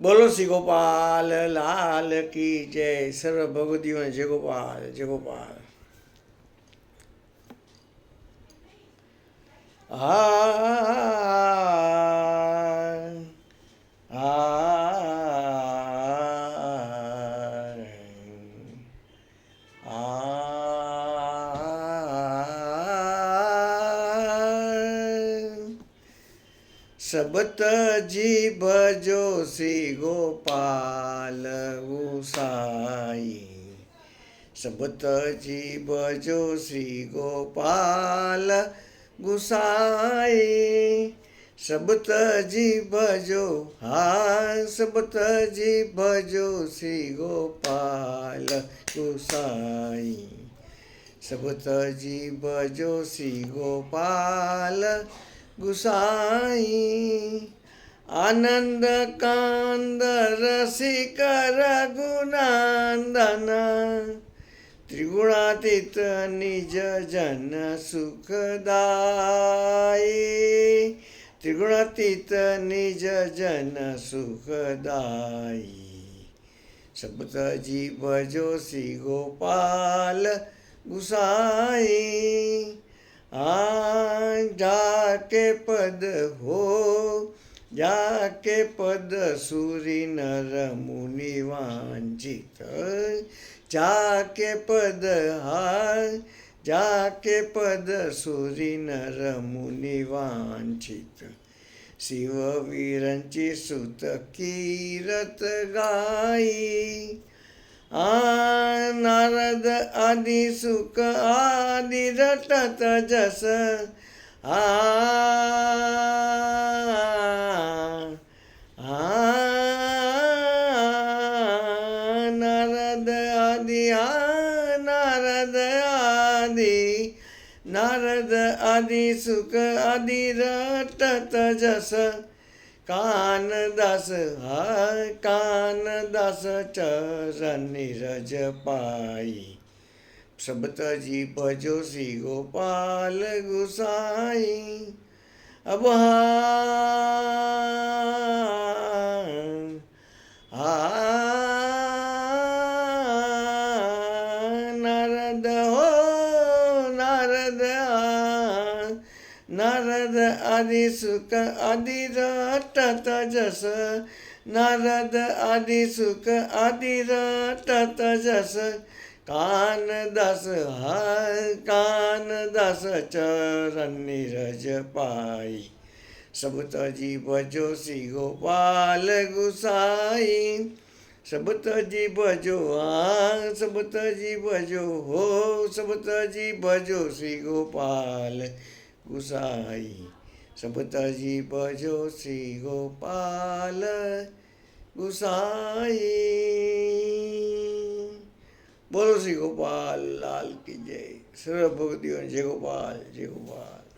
बोलो श्री गोपाल लाल की जय। सर्व भगवतियों जय गोपाल जय गोपाल। हा सबत जी जो श्री गोपाल गोसाई। सबत जी जो श्री गोपाल गोसाई। सबत जी जो हाँ सबत जी जो श्री गोपाल गोसाई। सबत जी जो श्री गोपाल गुसाई, आनंद कांद रसिक रघुनंदन त्रिगुणातीत, निज जन सुखदाई त्रिगुणातीत, निज जन सुखदाई शब्द जीव सी गोपाल गुसाई आ जा जाके पद हो, जाके पद सूरी नर मुनि वांछित। जाके पद हार, जाके पद सूरी नर मुनि वांछित। शिव विरंची सुत कीरत गाई। आ नारद आदि सुख आदि रटत जस नारद आदि आ नारद आदि नारद आदि सुख आदि रटत जस कानदास हा कानदास चरण रज पाई। सब जी भजो सी गोपाल गुसाई। अब हा नारद हो, नारद नारद आदि सुख आदि रात जस नारद आदि सुख आदि रात जस कान दस हार, कान दस चरण नीरज पाई। सब तजी बजो सी गोपाल गुसाई। सब तजी बजो आ सब तजी बजो हो सब तजी बजो सी गोपाल गुसाई। सब तजी बजो सी गोपाल गुसाई। બોલો શ્રી ગોપાલ લાલ કી જય. સર્વ ભગતીઓ જય ગોપાલ જય ગોપાલ.